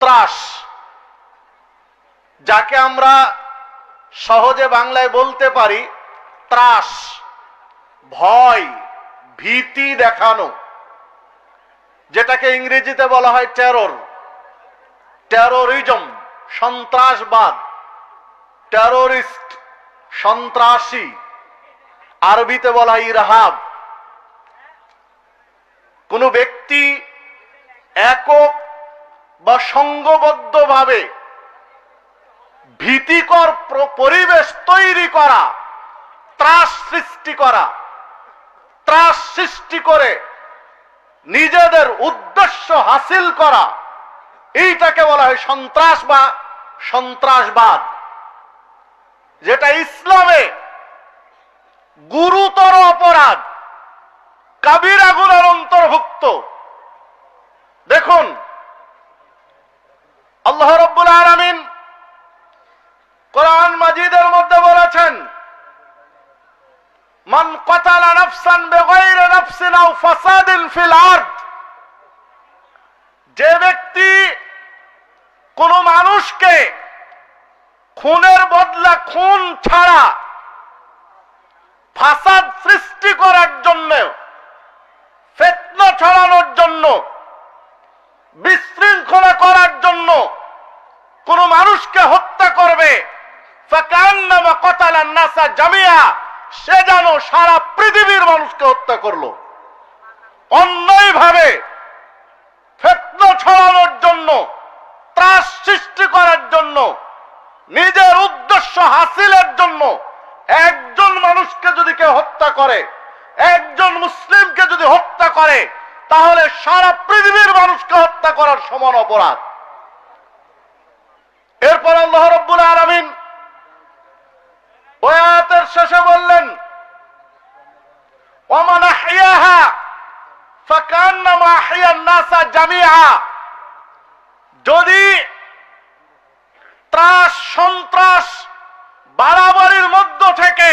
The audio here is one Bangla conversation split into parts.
ত্রাস, যাকে আমরা সহজে বাংলায় বলতে পারি ত্রাস, ভয়, ভীতি দেখানো, যেটাকে ইংরেজিতে বলা হয় টেরর টেরোরিজম সন্ত্রাসবাদ টেরোরিস্ট সন্ত্রাসী, আরবিতে বলা হয় ইরহাব। কোন ব্যক্তি একক বা সংঘবদ্ধভাবে ভীতিকর পরিবেশ তৈরি করা, ত্রাস সৃষ্টি করা, ত্রাস সৃষ্টি করে নিজেদের উদ্দেশ্য হাসিল করা, এইটাকে বলা হয় সন্ত্রাস বা সন্ত্রাসবাদ। যেটা ইসলামে গুরুতর অপরাধ কাবিরা গুনার অন্তর্ভুক্ত। দেখুন আল্লাহ রব্বুল আলামিন কোরআন মাজিদের মধ্যে বলেছেন, মান কতালা নাফসান বেগাইরে নাফসিন আও ফাসাদিন ফিল আরদ যে ব্যক্তি কোন মানুষকে খুনের বদলা খুন ছাড়া ফাসাদ সৃষ্টি করার জন্য, ফেতনা ছড়ানোর জন্য কোন মানুষকে হত্যা করবে। জামিয়া। সে যেন সারা পৃথিবীর মানুষকে হত্যা করল। অন্যায়ভাবে ফেতনা ছড়ানোর জন্য, ত্রাস সৃষ্টি করার জন্য, নিজের উদ্দেশ্য হাসিলের জন্য একজন মানুষকে যদি কেউ হত্যা করে, একজন মুসলিমকে যদি হত্যা করে, তাহলে সারা পৃথিবীর মানুষকে হত্যা করার সমান অপরাধ। এরপর আল্লাহ রব্বুল আলামিন ওই আয়াতের শেষে বললেন ওমান আহইয়াহা ফাকান্নামা আহইয়ান নাসা জামিআ। যদি ত্রাস, সন্ত্রাস বাড়াবাড়ির মধ্য থেকে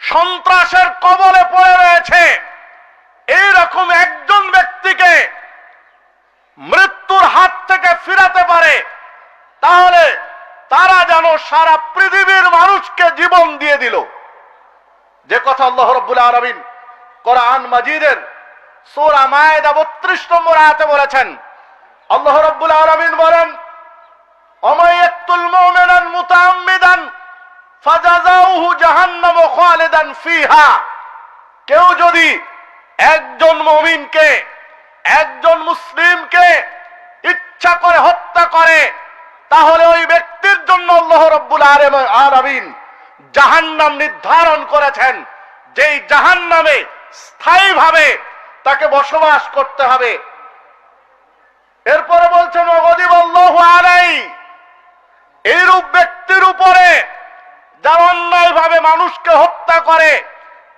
সন্ত্রাসের কবলে পড়ে রয়েছে, এইরকম একজন ব্যক্তিকে মৃত্যুর হাত থেকে ফিরাতে পারে সারা পৃথিবীর মানুষকে জীবন দিয়ে দিল। যে কথা আল্লাহ রব্বুল আলমিন কোরআন মাজিদের সূরা বত্রিশ নম্বর আয়াতে বলেছেন, আল্লাহ রব্বুল বলেন অমায়াতুল মুমিনান মুতাআম্মিদান ফাজাজাউহু জাহান্নাম খালিদান ফিহা। কেউ যদি একজন মুমিনকে, একজন মুসলিমকে ইচ্ছা করে হত্যা করে তাহলে ওই ব্যক্তির জন্য আল্লাহ রব্বুল আলামিন জাহান্নাম নির্ধারণ করেছেন। যেই জাহান্নামে স্থায়ীভাবে তাকে বসবাস করতে হবে। এরপরে বলছেন এইরূপ ব্যক্তির উপরে যারা মানুষকে হত্যা করে,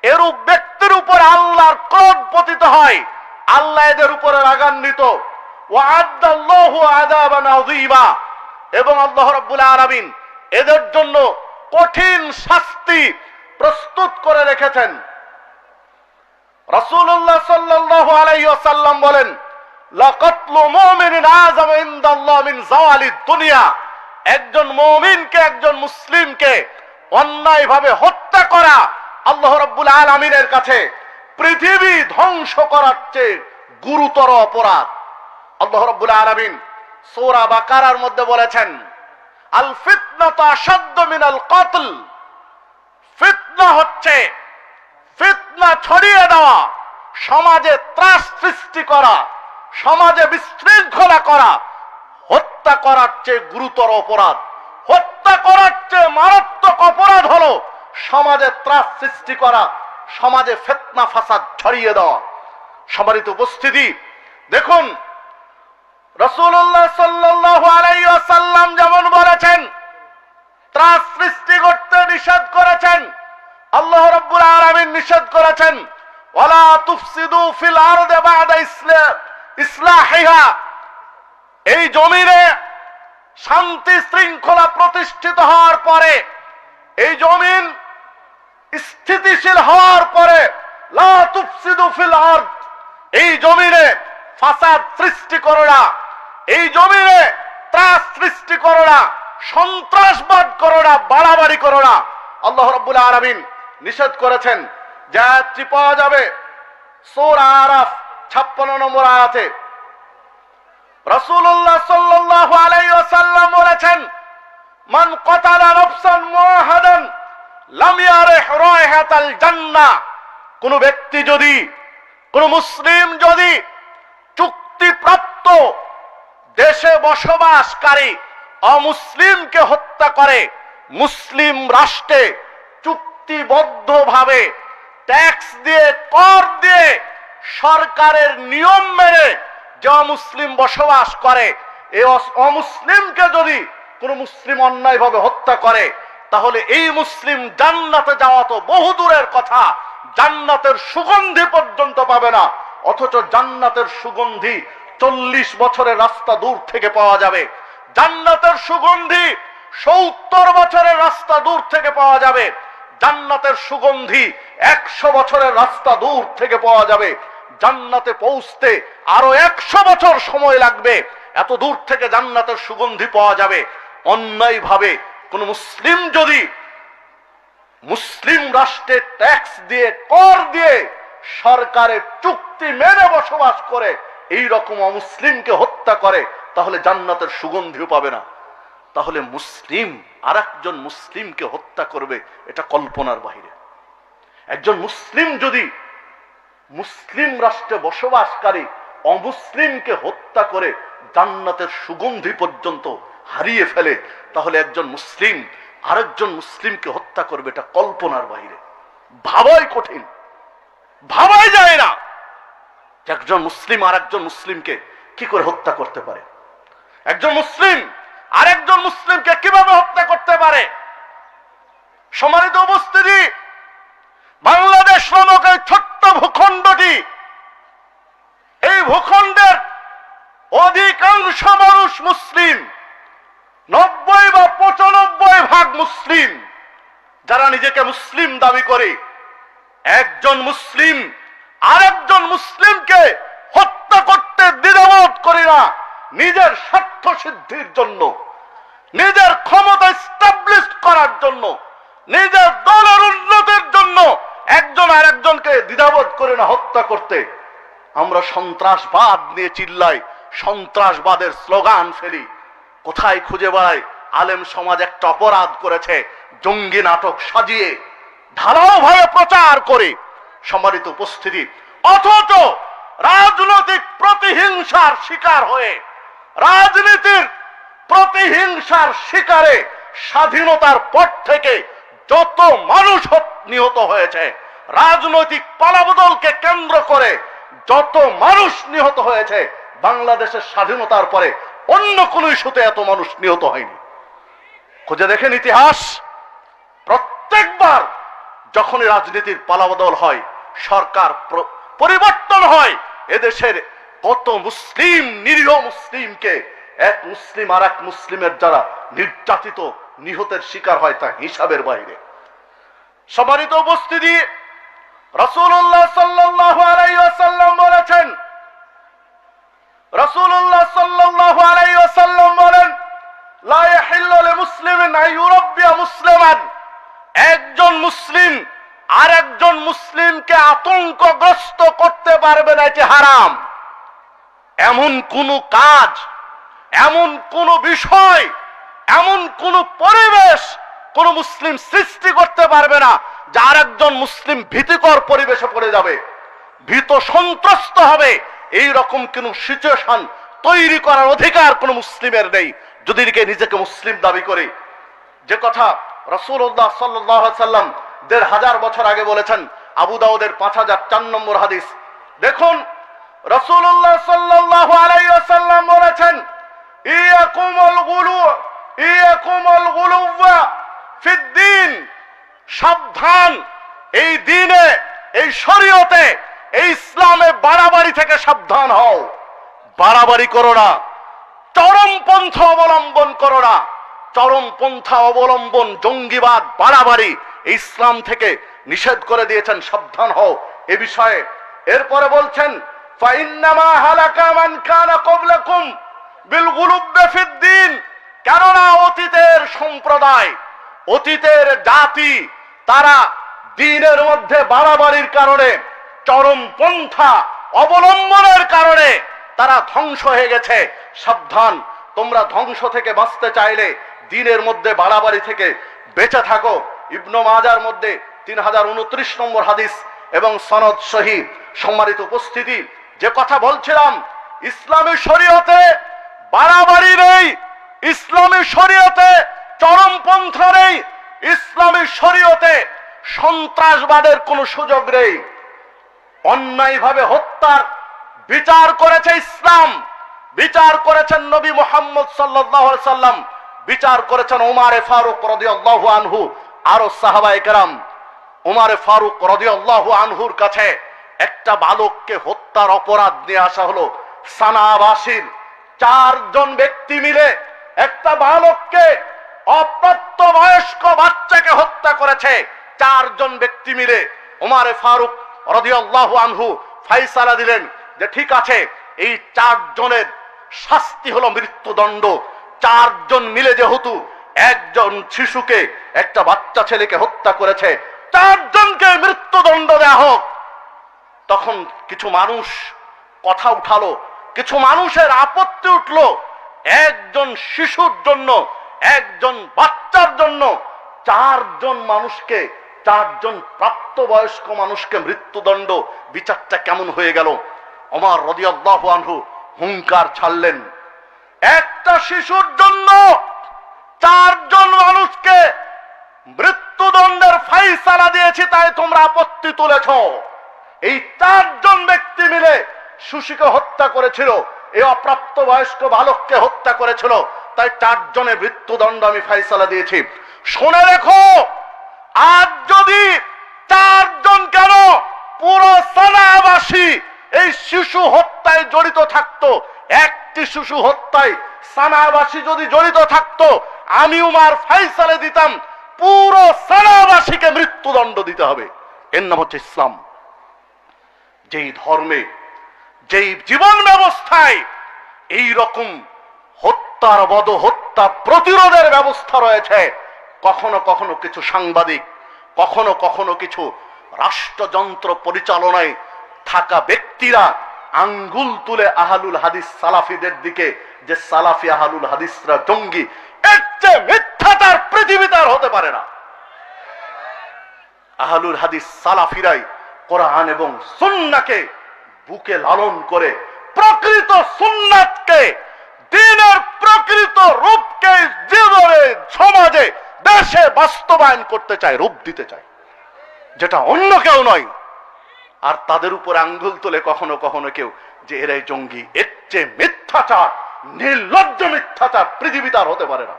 এরূপ ব্যক্তির উপর আল্লাহর ক্রোধ পতিত হয়, আল্লাহ এদের উপরে রাগান্বিত। ও আদাবান এবং আল্লাহ রাব্বুল এদের জন্য কঠিন শাস্তি প্রস্তুত করে রেখেছেন। রাসূলুল্লাহ সাল্লাল্লাহু আলাইহি ওয়াসাল্লাম বলেন লাকাতলু মুমিনিন আযাম ইনদাল্লাহ মিন জাওয়ালিদ দুনিয়া। একজন মুমিনকে, একজন মুসলিমকে অন্যায়ভাবে হত্যা করা আল্লাহ রাব্বুল আলামিনের কাছে পৃথিবী ধ্বংস করার চেয়ে গুরুতর অপরাধ। আল্লাহ রাব্বুল আলামিন সূরা বাকারার মধ্যে বলেছেন আল ফিতনাতু আশাদ্দু মিনাল কতল। ফিতনা হচ্ছে, ফিতনা ছড়িয়ে দেওয়া, সমাজে ত্রাস সৃষ্টি করা, সমাজে বিশৃঙ্খলা করা, হত্যা করার চেয়ে গুরুতর অপরাধ। হত্যা করার চেয়ে মারাত্মক অপরাধ হলো সমাজে ত্রাস সৃষ্টি করা, সমাজে ফেতনা ফাসাদ ছড়িয়ে দেওয়া। সমারিত উপস্থিতি, দেখুন রসুল্লাহ ওয়াসাল্লাম যেমন বলেছেন, ত্রাস সৃষ্টি করতে নিষেধ করেছেন, আল্লাহ রাব্বুল আলামিন নিষেধ করেছেন, ওয়ালা তুফসিদু ফিল আরদি বাদা ইসলা, ইসলাহিহা। এই জমিনে শান্তি শৃঙ্খলা প্রতিষ্ঠিত হওয়ার পরে, এই জমিন স্থিতিশীল হওয়ার পরে, লা তুফসিদু ফিল আরদ, এই জমিনে ফাসাদ সৃষ্টি করো না। এই জমিনে ত্রাস সৃষ্টি করো না সন্ত্রাসবাদ করো না বাড়াবাড়ি করো না আল্লাহ রব্বুল আলামিন নিষেধ করেছেন যা পাওয়া যাবে। সূরা আরাফ 56 নম্বর আয়াতে। রাসূলুল্লাহ সাল্লাল্লাহু আলাইহি ওয়াসাল্লাম বলেছেন, মান কতালা নফসান মুআহাদান, লাম ইয়ারিহ রাইহাতাল জান্নাহ। কোন ব্যক্তি যদি, কোন মুসলিম যদি চুক্তিপ্রাপ্ত দেশে বসবাসকারী অমুসলিমকে হত্যা করে মুসলিম রাষ্ট্রে চুক্তিবদ্ধভাবে ট্যাক্স দিয়ে, কর দিয়ে সরকারের নিয়ম মেনে যে অমুসলিম বসবাস করে, এ অমুসলিমকে যদি কোন মুসলিম অন্যায়ভাবে হত্যা করে, তাহলে এই মুসলিম জান্নাতে যাওয়া তো বহু দূরের কথা। জান্নাতের সুগন্ধি পর্যন্ত পাবে না, অথচ জান্নাতের সুগন্ধি চল্লিশ বছরের রাস্তা দূর থেকে পাওয়া যাবে। জান্নাতের সুগন্ধি সত্তর বছরের রাস্তা দূর থেকে পাওয়া যাবে। জান্নাতের সুগন্ধি একশো বছরের রাস্তা দূর থেকে পাওয়া যাবে। জান্নাতে পৌঁছতে আরও একশো বছর সময় লাগবে। এত দূর থেকে জান্নাতের সুগন্ধি পাওয়া যাবে। অন্যায় ভাবে কোন মুসলিম যদি মুসলিম রাষ্ট্রে ট্যাক্স দিয়ে, কর দিয়ে সরকারের চুক্তি মেনে বসবাস করে এই রকম অমুসলিমকে হত্যা করে, তাহলে জান্নাতের সুগন্ধিও পাবে না। তাহলে মুসলিম আর একজন মুসলিমকে হত্যা করবে, এটা কল্পনার বাহিরে। একজন মুসলিম যদি মুসলিম রাষ্ট্রে বসবাসকারী অমুসলিমকে হত্যা করে জান্নাতের সুগন্ধি পর্যন্ত হারিয়ে ফেলে, তাহলে একজন মুসলিম, আরেকজন মুসলিমকে হত্যা করবে, এটা কল্পনার বাহিরে। ভাবাই কঠিন। ভাবাই যায় না। একজন মুসলিম আর একজন মুসলিমকে কি করে হত্যা করতে পারে? একজন মুসলিম আরেকজন মুসলিমকে কীভাবে হত্যা করতে পারে? সমানিত উপস্থিতি, বাংলাদেশ নামক এই ছোট্ট ভূখণ্ডটি, এই ভূখণ্ডের অধিকাংশ মানুষ মুসলিম, নব্বই বা পঁচানব্বই ভাগ মুসলিম, যারা নিজেকে মুসলিম দাবি করে, একজন মুসলিম আরেকজন মুসলিমকে হত্যা করতে দ্বিধাবোধ করি না নিজের স্বার্থ সিদ্ধির জন্য, নিজের ক্ষমতা স্টাবলিশ করার জন্য, নিজের দলের উন্নতির জন্য একজন আর একজনকে দ্বিধাবোধ করে না হত্যা করতে, আমরা সন্ত্রাসবাদ নিয়ে চিল্লাই, সন্ত্রাসবাদের স্লোগান ফেলি। কোথায় খুঁজে বেড়াই আলেম সমাজ একটা অপরাধ করেছে, জঙ্গি নাটক সাজিয়ে, ঢালাও ভাবে প্রচার করে। সম্মানিত উপস্থিতি, অথচ রাজনৈতিক প্রতিহিংসার শিকার হয়ে রাজনীতির প্রতিহিংসার শিকারে স্বাধীনতার পর থেকে যত মানুষ নিহত হয়েছে, রাজনৈতিক পালাবদলকে কেন্দ্র করে যত মানুষ নিহত হয়েছে, বাংলাদেশের স্বাধীনতার পরে অন্য কোন ইস্যুতে এত মানুষ নিহত হয়নি। খুঁজে দেখেন ইতিহাস। প্রত্যেকবার যখনই রাজনীতির পালাবদল হয়, সরকার পরিবর্তন হয়, এদেশের কত মুসলিম, নিরীহ মুসলিমকে, এক মুসলিম আর এক মুসলিমের যারা নির্যাতিত, নিহতের শিকার হয় তা হিসাবের বাইরে। সম্মানিত উপস্থিতি রসুল্লাহ সাল্লাহ বলেছেন রসুল্লাহ সাল্লাহ আলাইসাল্লাম বলেন একজন মুসলিম আর একজন মুসলিমকে আতঙ্কগ্রস্ত করতে পারবে না, এটি হারাম। এমন কোন কাজ, এমন কোন বিষয়, এমন কোন পরিবেশ কোন মুসলিম সৃষ্টি করতে পারবে না, যার একজন মুসলিম ভীতিকর পরিবেশে পড়ে যাবে। ভীত সন্ত্রস্ত হবে। এই রকম কোন সিচুয়েশন তৈরি করার অধিকার কোন মুসলিমের নেই, যদি নিজেকে মুসলিম দাবি করে। যে কথা রসুল্লাহ সাল্লাম দেড় হাজার বছর আগে বলেছেন, আবু দাউদের পাঁচ হাজার চার নম্বর হাদিস। দেখুন রসুল্লাহ সাল্লাহ আলাইসাল্লাম বলেছেন, ইয়াকুমল গুলু, ইয়াকুমল গুলুওয়া ফিদ্দিন। সাবধান, এই দিনে, এই শরীয়তে, এই ইসলামে বাড়াবাড়ি থেকে সাবধান হও। বাড়াবাড়ি করো না, চরম পন্থা অবলম্বন করো না। চরম পন্থা অবলম্বন, জঙ্গিবাদ, বাড়াবাড়ি ইসলাম থেকে নিষেধ করে দিয়েছেন, সাবধান হও। এ বিষয়ে এরপরে বলছেন ফাইন্নামা হালাকা মান কানা ক্বাবলাকুম বিলগুলুব্বে ফিদ্দিন কেননা অতীতের সম্প্রদায়, অতীতের জাতি, তারা দিনের মধ্যে বাড়াবাড়ির কারণে, চরম পন্থা অবলম্বনের কারণে তারা ধ্বংস হয়ে গেছে। সাবধান, তোমরা ধ্বংস থেকে বাঁচতে চাইলে দিনের মধ্যে বাড়াবাড়ি থেকে বেঁচে থাকো। ইবনু মাজার মধ্যে তিন হাজার উনত্রিশ নম্বর হাদিস এবং সনদ শহীদ সম্মানিত উপস্থিতি। যে কথা বলছিলাম, ইসলামী শরীয়তে বাড়াবাড়ি নেই, ইসলামী শরীয়তে চরমপন্থ নেই, ইসলামী শরীয়তে সন্ত্রাসবাদের কোনো সুযোগ নেই। অন্যায়ভাবে হত্যার বিচার করেছে ইসলাম, বিচার করেছেন নবী মোহাম্মদ সাল্লাম, বিচার করেছেন উমারে ফারুক রদিয়াল্লাহু আনহু, আরও সাহাবা একরাম উমারে ফারুক রদিয়াল্লাহু আনহুর কাছে একটা বালককে হত্যার অপরাধ নিয়ে আসা হলো সানাবাসীর। চারজন ব্যক্তি মিলে একটা বালককে অপ্রাপ্ত বয়স্ক বাচ্চাকে হত্যা করেছে। চারজন ব্যক্তি মিলে উমারে ফারুক রদিয়াল্লাহু আনহু ফাইসালা দিলেন যে, ঠিক আছে, এই চারজনের শাস্তি হলো মৃত্যুদণ্ড। চারজন মিলে যেহেতু একজন শিশুকে, একটা বাচ্চা ছেলেকে হত্যা করেছে, চারজনকে মৃত্যুদণ্ড দেয়া হোক। তখন কিছু মানুষ কথা উঠালো, কিছু মানুষের আপত্তি উঠল, একজন শিশুর জন্য, একজন বাচ্চার জন্য চারজন মানুষকে, চারজন প্রাপ্তবয়স্ক মানুষকে মৃত্যুদণ্ড বিচারটা কেমন হয়ে গেল? আমার রদিয়াল্লাহ হুঙ্কার ছাড়লেন, একটা শিশুর জন্য চারজন মানুষকে মৃত্যুদণ্ডের ফাইসালা দিয়েছি, তাই তোমরা আপত্তি তুলেছ। এই চারজন ব্যক্তি মিলে সুশীকে হত্যা করেছিল এই অপ্রাপ্ত বয়স্ক বালককে হত্যা করেছিল, তাই চারজনের মৃত্যুদণ্ড আমি ফাইসালা দিয়েছি। শুনে রেখো, আজ যদি চারজন কেন পুরো সানাবাসী এই শিশু হত্যায় জড়িত থাকতো, একটি শিশু হত্যায় সানাবাসী যদি জড়িত থাকতো আমি উমার ফাইসালে দিতাম, পুরো সানাবাসীকে মৃত্যুদণ্ড দিতে হবে। এর নাম হচ্ছে ইসলাম। যেই ধর্মে, যেই জীবন ব্যবস্থায় এই রকম হত্যার বদ হত্যা প্রতিরোধের ব্যবস্থা রয়েছে, কখনো কখনো কিছু সাংবাদিক, কখনো কখনো কিছু রাষ্ট্রযন্ত্র পরিচালনায় থাকা ব্যক্তিরা আঙ্গুল তুলে আহালুল হাদিস সালাফিদের দিকে, যে সালাফি আহালুল হাদিসরা জঙ্গি, এর চেয়ে মিথ্যাচার পৃথিবীতে আর হতে পারে না। আহালুল হাদিস সালাফিরাই কোরআন এবং সুন্নাকে বুকে লালন করে প্রকৃত সুন্নাতকে, দিনের প্রকৃত রূপকে জীবনে সমাজে, দেশে বাস্তবায়ন করতে চায়, রূপ দিতে চায়, যেটা অন্য কেউ নয়। আর তাদের উপর আঙ্গুল তোলে কখনো কখনো কেউ যে এরাই জঙ্গি, এর চেয়ে মিথ্যাচার, নির্লজ্জ মিথ্যাচার পৃথিবীতে আর হতে পারে না।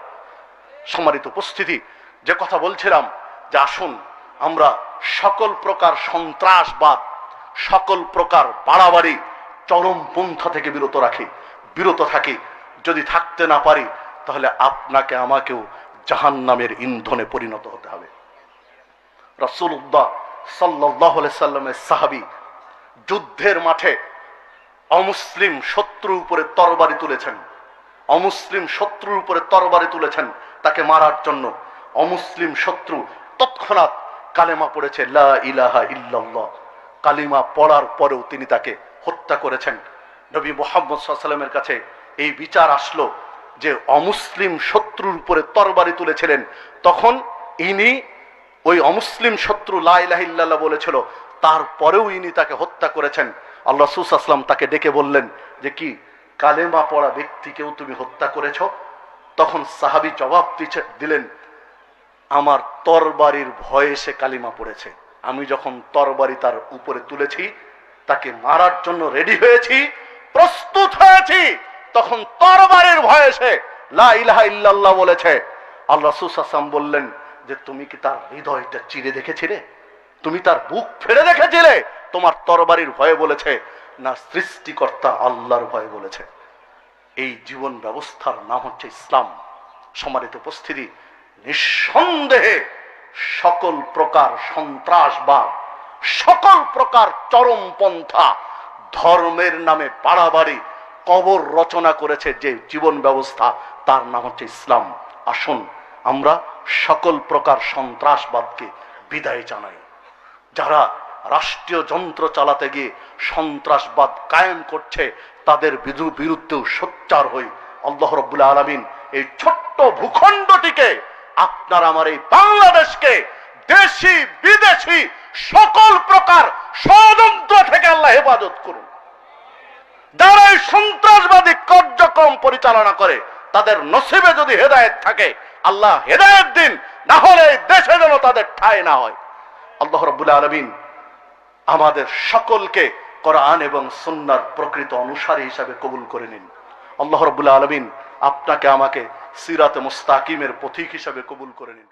সম্মানিত উপস্থিতি, যে কথা বলছিলাম, যে আসুন আমরা সকল প্রকার সন্ত্রাসবাদ, সকল প্রকার বাড়াবাড়ি চরম পন্থা থেকে বিরত রাখি, বিরত থাকি। যদি থাকতে না পারি, তাহলে আপনাকে আমাকেও জাহান নামের ইন্ধনে পরিণত হতে হবে। রসুল্লাহ সাল্লাহ সাল্লামের সাহাবি যুদ্ধের মাঠে অমুসলিম শত্রুর উপরে তরবারি তুলেছেন। অমুসলিম শত্রুর উপরে তরবারি তুলেছেন তাকে মারার জন্য। অমুসলিম শত্রু তৎক্ষণাৎ কালেমা পড়েছে, লা ইলাহা ইল্লাল্লাহ। কালিমা পড়ার পরেও তিনি তাকে হত্যা করেছেন। নবী মোহাম্মদ সাল্লামের কাছে এই বিচার আসলো যে অমুসলিম শত্রুর উপরে তরবারি তুলেছিলেন। তখন ইনি ওই অমুসলিম শত্রু লাইলাহিল্লাহ বলেছিল, তারপরেও ইনি তাকে হত্যা করেছেন। আল্লাহ সুসাসলাম তাকে ডেকে বললেন যে, কি কালেমা পড়া ব্যক্তিকেও তুমি হত্যা করেছ? তখন সাহাবি জবাব দিলেন আমার তরবারির ভয়ে সে কালিমা পড়েছে। আমি যখন তরবারি তার উপরে তুলেছি, তাকে মারার জন্য রেডি হয়েছি, প্রস্তুত হয়েছি, তখন তরবারির ভয়ে সে ইল্লাল্লাহ বলেছে। আল্লাহ সুসাসাম বললেন যে, তুমি কি তার হৃদয়টা চিরে দেখেছিলে? তুমি তার বুক ফেড়ে দেখেছিলে? তোমার তরবারির ভয়ে বলেছে, না সৃষ্টিকর্তা আল্লাহর ভয়ে বলেছে। এই জীবন ব্যবস্থার নাম হচ্ছে ইসলাম। সম্মানিত উপস্থিতি নিঃসন্দেহে সকল প্রকার সন্ত্রাসবাদ, সকল প্রকার চরমপন্থা ধর্মের নামে বাড়াবাড়ি কবর রচনা করেছে যে জীবন ব্যবস্থা, তার নাম হচ্ছে ইসলাম। আসুন আমরা সকল প্রকার সন্ত্রাসবাদকে বিদায় জানাই। যারা রাষ্ট্রীয় যন্ত্র চালাতে গিয়ে সন্ত্রাসবাদ কায়েম করছে, তাদের বিরু- বিরুদ্ধেও সোচ্চার হই। আল্লাহ রব্বুল আলমিন এই ছোট্ট ভূখণ্ডটিকে আপনার আমার এই বাংলাদেশকে দেশি, বিদেশি, সকল প্রকার ষড়যন্ত্র থেকে আল্লাহ হেফাজত করুন। যারা এই সন্ত্রাসবাদী কার্যক্রম পরিচালনা করে, তাদের নসিবে যদি হেদায়েত থাকে, আল্লাহ হেদায়েত দিন, না হলে এই দেশে যেন তাদের না হয়। আল্লাহ আলমিন আমাদের সকলকে কোরআন এবং সুন্নার প্রকৃত অনুসারী হিসাবে কবুল করে নিন। আল্লাহ রব্বুল আলমিন আপনাকে আমাকে সিরাতে মোস্তাকিমের পথিক হিসাবে কবুল করে নিন।